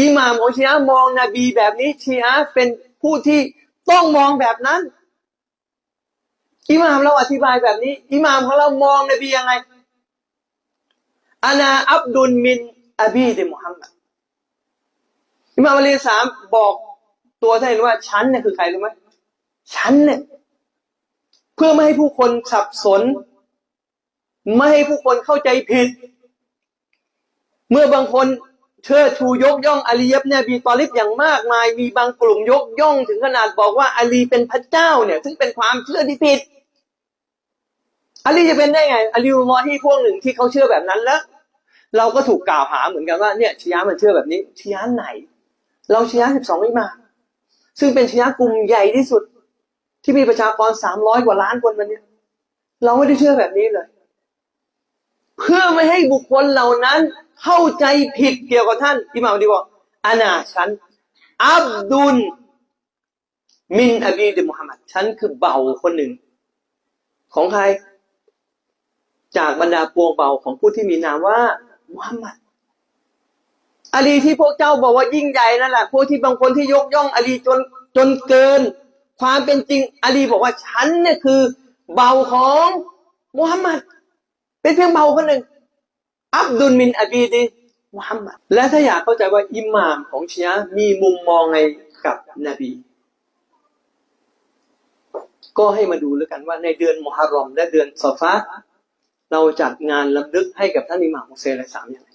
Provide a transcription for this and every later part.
อิหม่ามของชีอะมองนบีแบบนี้ชีอะเป็นผู้ที่ต้องมองแบบนั้น อิหม่ามเราอธิบายแบบนี้ อิหม่ามของเรามองนบียังไงอานาอับดุลมินอบีเดมุฮัมมัดอิหม่ามอะลัยฮิสามบอกตัวท่านเองว่าฉันเนี่ยคือใครรู้ไหมฉันเนี่ย เพื่อไม่ให้ผู้คนสับสน ไม่ให้ผู้คนเข้าใจผิด เมื่อบางคน เชิดชูยกย่องอาลียับเนี่ยบีตอลิบอย่างมากมาย มีบางกลุ่มยกย่องถึงขนาดบอกว่าอาลีเป็นพระเจ้าเนี่ย ซึ่งเป็นความเชื่อที่ผิดอาลีจะเป็นได้ไงอาลีอุลลอฮีพวกหนึ่งที่เขาเชื่อแบบนั้นแล้ว เราก็ถูกกล่าวหาเหมือนกันว่าเนี่ยชียะมันเชื่อแบบนี้ชียะไหน เราชียะสิบสองอิหม่าซึ่งเป็นชียะกลุ่มใหญ่ที่สุด ที่มีประชากรสามร้อยกว่าล้านคนวันนี้เราไม่ได้เชื่อแบบนี้เลย เพื่อไม่ให้บุคคลเหล่านั้น เข้าใจผิดเกี่ยวกับท่านอิหม่ามดีบอกอานาฉัน อับดุล มินอบีดมุฮัมมัดฉันคือเบาคนหนึ่ง ของใคร จากบรรดาปวงเบาของผู้ที่มีนามว่ามุฮัมมัดอาลีที่พวกเจ้าบอกว่ายิ่งใหญ่นั่นแหละพวกที่บางคนที่ยกย่องอาลีจนจนเกิน ความเป็นจริงอาลีบอกว่าฉันเนี่ยคือ เบาของมุฮัมมัด เป็นเพียงเบาคนหนึ่งอับดุลมินอบีดีมุฮัมมัดและถ้าอยากเข้าใจว่าอิหม่ามของชียะมีมุมมองไงกับนบี ก็ให้มาดูแล้วกันว่าในเดือนมุฮัรรอม และเดือนซอฟาเราจัดงานลำลึกให้กับท่านอิหม่ามฮุเซนอะลัยสามอย่างไร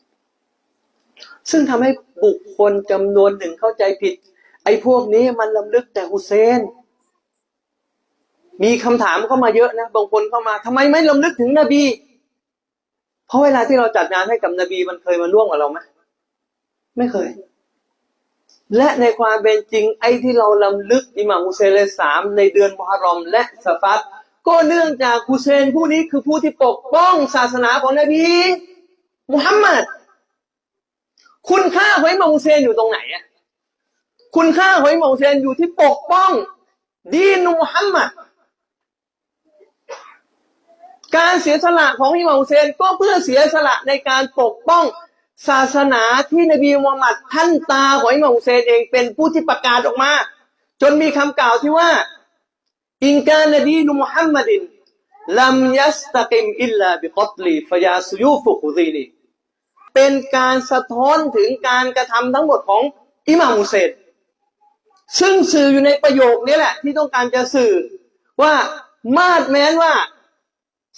ซึ่งทำให้บุคคลจำนวนหนึ่งเข้าใจผิด ไอ้พวกนี้มันลำลึกแต่ฮุเซน มีคำถามเข้ามาเยอะนะ บางคนเข้ามาทำไมไม่ลำลึกถึงนบี เพราะเวลาที่เราจัดงานให้กับนบีมันเคยมาร่วมกับเราไหมไม่เคย และในความเป็นจริง ไอ้ที่เราลำลึกอิหม่ามุเซเลสามในเดือนมุฮัรรอม และสฟัดก็เนื่องจากฮุเซนผู้นี้คือผู้ที่ปกป้องศาสนาของนบีมุฮัมมัดคุณค่าของอิหม่ามุเซนอยู่ตรงไหนอะคุณค่าของอิหม่ามุเซนอยู่ที่ปกป้องดีนมุฮัมมัด การเสียสละของอิหม่ามฮุเซนก็เพื่อเสียสละในการปกป้องศาสนาที่นบีมูฮัมหมัดท่านตาของอิหม่ามฮุเซนเองเป็นผู้ที่ประกาศออกมา จนมีคำกล่าวที่ว่า อินกานดีนุมุฮัมมัดินลัมยัสตะกิมอิลลาบิกอตลีฟยาสุยูฟุคุซีนีเป็นการสะท้อนถึงการกระทำทั้งหมดของอิหม่ามฮุเซนซึ่งสื่ออยู่ในประโยคนี้แหละ ที่ต้องการจะสื่อว่ามาดแม้นว่า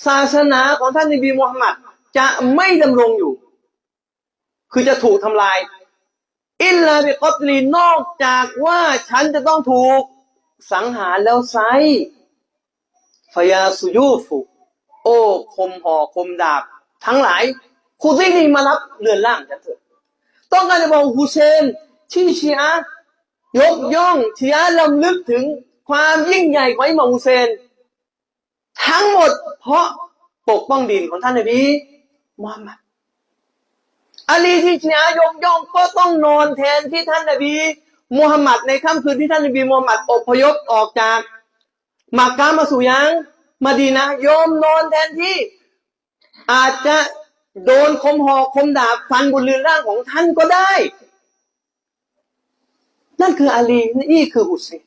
ศาสนาของท่านนบีมูฮัมมัดจะไม่ดำรงอยู่ คือจะถูกทำลาย อิลลาบิกอตลีนอกจากว่าฉันจะต้องถูกสังหารแล้วไซฟยาสุยูฟุโอ้คมหอกคมดาบ ทั้งหลายคูซีนีมารับเรือนร่างฉันเถอะต้องการจะบอกฮุเซนที่ชีอะยกย่องชีอะลำลึกถึงความยิ่งใหญ่ของอิหม่ามฮุเซน ด เพราะปกป้องดินของท่านนบีมุฮัมมัดอาลีที่ชีอะยกย่องก็ต้องนอนแทนที่ท่านนบีมุฮัมมัดในค่ำคืนที่ท่านนบีมุฮัมมัดอพยพออกจากมักกะมาสู่ยังมาดีนะยอมนอนแทนที่อาจจะโดนคมหอกคมดาบฟันบนเรือนร่างของท่านก็ได้ นั่นคืออาลีนี่คือฮุเซน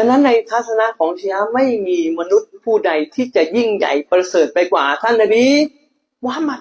ดังนั้นในทัศนะของชีอะไม่มีมนุษย์ผู้ใดที่จะยิ่งใหญ่ประเสริฐไปกว่าท่านนบีมุฮัมมัด